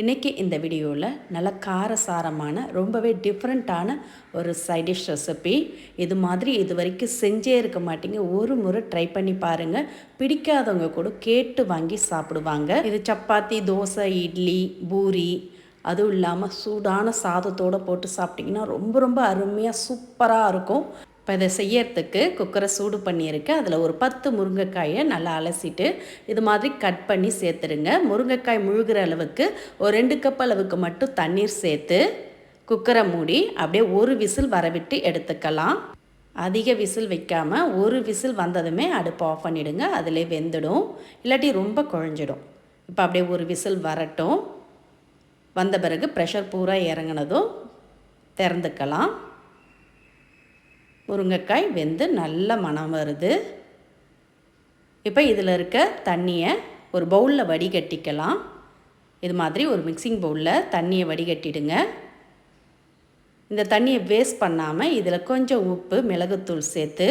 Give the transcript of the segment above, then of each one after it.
இன்றைக்கி இந்த வீடியோவில் நல்ல காரசாரமான ரொம்பவே டிஃப்ரெண்ட்டான ஒரு சைடிஷ் ரெசிபி இது மாதிரி இது வரைக்கும் செஞ்சே இருக்க மாட்டீங்க. ஒரு முறை ட்ரை பண்ணி பாருங்கள் பிடிக்காதவங்க கூட கேட்டு வாங்கி சாப்பிடுவாங்க. இது சப்பாத்தி தோசை இட்லி பூரி அதுவும் இல்லாமல் சூடான சாதத்தோடு போட்டு சாப்பிட்டிங்கன்னா ரொம்ப ரொம்ப அருமையாக சூப்பராக இருக்கும். இப்போ இதை செய்யறதுக்கு குக்கரை சூடு பண்ணியிருக்கேன் அதில் ஒரு பத்து முருங்கைக்காயை நல்லா அலசிட்டு இது மாதிரி கட் பண்ணி சேர்த்துருங்க முருங்கைக்காய் முழுகிற அளவுக்கு ஒரு ரெண்டு கப் அளவுக்கு மட்டும் தண்ணீர் சேர்த்து குக்கரை மூடி அப்படியே ஒரு விசில் வரவிட்டு எடுத்துக்கலாம். அதிக விசில் வைக்காமல் ஒரு விசில் வந்ததுமே அடுப்பு ஆஃப் பண்ணிவிடுங்க அதிலே வெந்துடும். இல்லாட்டி ரொம்ப குழஞ்சிடும். இப்போ அப்படியே ஒரு விசில் வரட்டும். வந்த பிறகு ப்ரெஷர் பூரா இறங்கினதும் திறந்துக்கலாம். முருங்கைக்காய் வெந்து நல்ல மணம் வருது. இப்போ இதில் இருக்க தண்ணியை ஒரு பவுலில் வடிகட்டிக்கலாம். இது மாதிரி ஒரு மிக்சிங் பவுலில் தண்ணியை வடிகட்டிடுங்க. இந்த தண்ணியை வேஸ்ட் பண்ணாமல் இதில் கொஞ்சம் உப்பு மிளகுத்தூள் சேர்த்து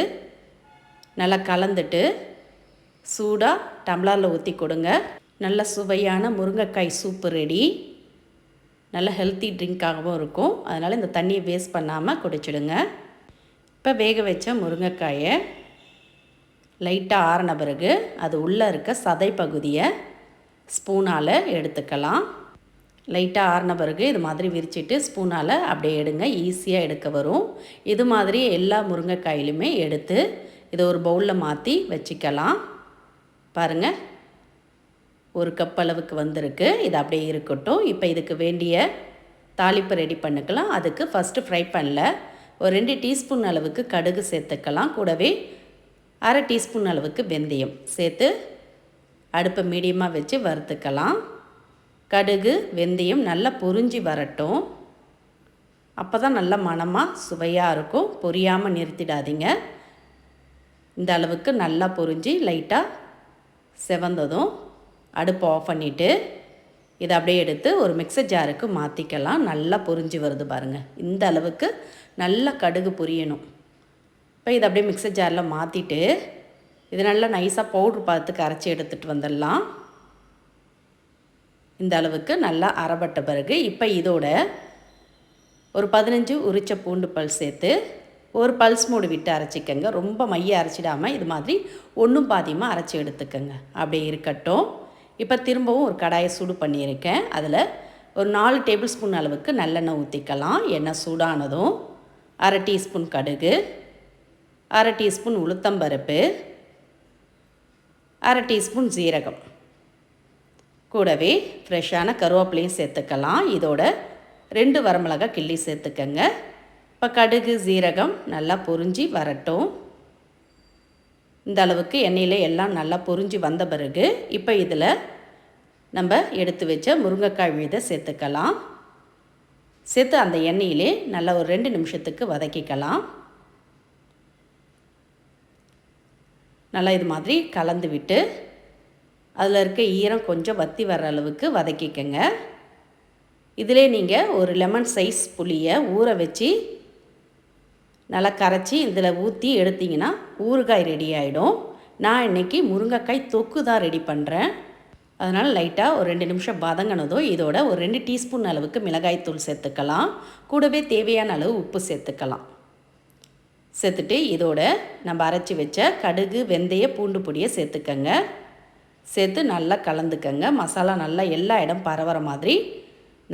நல்லா கலந்துட்டு சூடாக டம்ளரில் ஊற்றி கொடுங்க. நல்ல சுவையான முருங்கைக்காய் சூப்பு ரெடி நல்ல ஹெல்த்தி ட்ரிங்க்காகவும் இருக்கும். அதனால் இந்த தண்ணியை வேஸ்ட் பண்ணாமல் குடிச்சிடுங்க. இப்போ வேக வச்ச முருங்கைக்காயை லைட்டாக ஆறின பிறகு அது உள்ளே இருக்க சதை பகுதியை ஸ்பூனால் எடுத்துக்கலாம். லைட்டாக ஆறின பிறகு இது மாதிரி விரிச்சிட்டு ஸ்பூனால் அப்படியே எடுங்க. ஈஸியாக எடுக்க வரும். இது மாதிரி எல்லா முருங்கைக்காயிலுமே எடுத்து இதை ஒரு பவுலில் மாற்றி வச்சுக்கலாம். பாருங்கள் ஒரு கப் அளவுக்கு வந்திருக்கு. இது அப்படியே இருக்கட்டும். இப்போ இதுக்கு வேண்டிய தாளிப்பு ரெடி பண்ணிக்கலாம். அதுக்கு ஃபஸ்ட்டு ஃப்ரை பண்ணல ஒரு ரெண்டு டீஸ்பூன் அளவுக்கு கடுகு சேர்த்துக்கலாம். கூடவே அரை டீஸ்பூன் அளவுக்கு வெந்தயம் சேர்த்து அடுப்பை மீடியமாக வச்சு வறுத்துக்கலாம். கடுகு வெந்தயம் நல்லா பொறிஞ்சி வரட்டும். அப்போ தான் நல்ல மணமாக சுவையாக இருக்கும். பொரியாமல் நிறுத்திடாதீங்க. இந்த அளவுக்கு நல்லா பொரிஞ்சு லைட்டாக செவந்ததும் அடுப்பை ஆஃப் பண்ணிவிட்டு இதை அப்படியே எடுத்து ஒரு மிக்சர் ஜாருக்கு மாற்றிக்கலாம் நல்லா பொரிஞ்சு வருது பாருங்கள் இந்த அளவுக்கு நல்லா கடுகு பொரியணும். இப்போ இதை அப்படியே மிக்சர் ஜாரில் மாற்றிட்டு இது நல்லா நைஸாக பவுட்ரு பார்த்து கரைச்சி எடுத்துகிட்டு வந்துடலாம். இந்த அளவுக்கு நல்லா அரைப்பட்ட பிறகு இப்போ இதோட ஒரு பதினஞ்சு உரிச்ச பூண்டு பல் சேர்த்து ஒரு பல்ஸ் மூடு விட்டு அரைச்சிக்கங்க. ரொம்ப மைய அரைச்சிடாமல் இது மாதிரி ஒன்றும் பாதியமாக அரைச்சி எடுத்துக்கோங்க. அப்படியே இருக்கட்டும். இப்போ திரும்பவும் ஒரு கடாயை சூடு பண்ணியிருக்கேன். அதில் ஒரு நாலு டேபிள் ஸ்பூன் அளவுக்கு நல்லெண்ணெய் ஊற்றிக்கலாம் எண்ணெய் சூடானதும். அரை டீஸ்பூன் கடுகு அரை டீஸ்பூன் உளுத்தம்பருப்பு அரை டீஸ்பூன் ஜீரகம் கூடவே ஃப்ரெஷ்ஷான கருவேப்பிலையும் சேர்த்துக்கலாம். இதோட ரெண்டு வரமிளகா கிள்ளி சேர்த்துக்கங்க. இப்போ கடுகு ஜீரகம் நல்லா பொரிஞ்சு வரட்டும். இந்த அளவுக்கு எண்ணெயில் எல்லாம் நல்லா பொரிஞ்சு வந்த பிறகு இப்போ இதில் நம்ம எடுத்து வச்ச முருங்கைக்காய் விழுதை சேர்த்துக்கலாம். சேர்த்து அந்த எண்ணெயிலே நல்லா ஒரு ரெண்டு நிமிஷத்துக்கு வதக்கிக்கலாம். நல்லா இது மாதிரி கலந்து விட்டு அதில் இருக்க ஈரம் கொஞ்சம் வத்தி வர்ற அளவுக்கு வதக்கிக்கங்க. இதிலே நீங்கள் ஒரு லெமன் சைஸ் புளியை ஊற வச்சு நல்லா கரைச்சி இதில் ஊற்றி எடுத்திங்கன்னா ஊறுகாய் ரெடி ஆகிடும் நான் இன்றைக்கி முருங்கைக்காய் தொக்கு தான் ரெடி பண்ணுறேன் அதனால் லைட்டாக ஒரு ரெண்டு நிமிஷம் வதங்கினதும் இதோட ஒரு ரெண்டு டீஸ்பூன் அளவுக்கு மிளகாய்த்தூள் சேர்த்துக்கலாம். கூடவே தேவையான அளவு உப்பு சேர்த்துக்கலாம். சேர்த்துட்டு இதோட நம்ம அரைச்சி வச்ச கடுகு வெந்தய பூண்டு பொடியை சேர்த்துக்கங்க. சேர்த்து நல்லா கலந்துக்கங்க. மசாலா நல்லா எல்லா இடம் பரவுற மாதிரி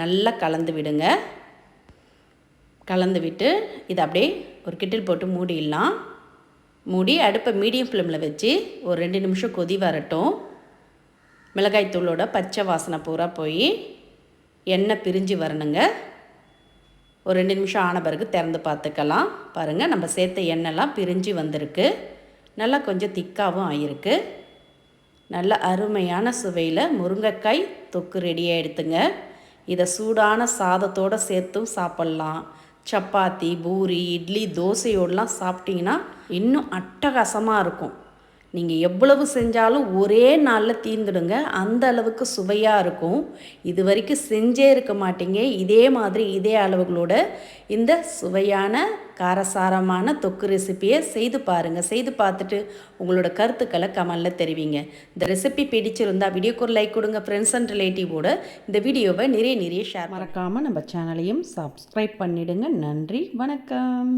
நல்லா கலந்து விடுங்க. கலந்து விட்டு இதை அப்படியே ஒரு கிட்டில் போட்டு மூடிடலாம். மூடி அடுப்பை மீடியம் ஃப்ளேமில் வச்சு ஒரு ரெண்டு நிமிஷம் கொதி வரட்டும். மிளகாய் தூளோட பச்சை வாசனை பூரா போய் எண்ணெய் பிரிஞ்சு வரணுங்க. ஒரு ரெண்டு நிமிஷம் ஆன பிறகு திறந்து பார்த்துக்கலாம். பாருங்கள் நம்ம சேர்த்த எண்ணெய்லாம் பிரிஞ்சு வந்திருக்கு. நல்லா கொஞ்சம் திக்காகவும் ஆகிருக்கு நல்ல அருமையான சுவையில் முருங்கைக்காய் தொக்கு ரெடியாக எடுத்துங்க. இதை சூடான சாதத்தோடு சேர்த்தும் சாப்பிட்லாம். சப்பாத்தி பூரி இட்லி தோசையோடலாம் சாப்பிட்டிங்கன்னா இன்னும் அட்டகாசமாக இருக்கும். நீங்கள் எவ்வளவு செஞ்சாலும் ஒரே நாளில் தீர்ந்துடுங்க. அந்த அளவுக்கு சுவையாக இருக்கும். இது வரைக்கும் செஞ்சே இருக்க மாட்டீங்க. இதே மாதிரி இதே அளவுகளோட இந்த சுவையான காரசாரமான தொக்கு ரெசிப்பியை செய்து பாருங்கள் செய்து பார்த்துட்டு உங்களோட கருத்துக்களை கமலில் தெரிவிங்க. இந்த ரெசிபி பிடிச்சிருந்தா வீடியோக்கு ஒரு லைக் கொடுங்க. ஃப்ரெண்ட்ஸ் அண்ட் ரிலேட்டிவோட இந்த வீடியோவை நிறைய நிறைய ஷேர் மறக்காமல் நம்ம சேனலையும் சப்ஸ்கிரைப் பண்ணிவிடுங்க நன்றி. வணக்கம்.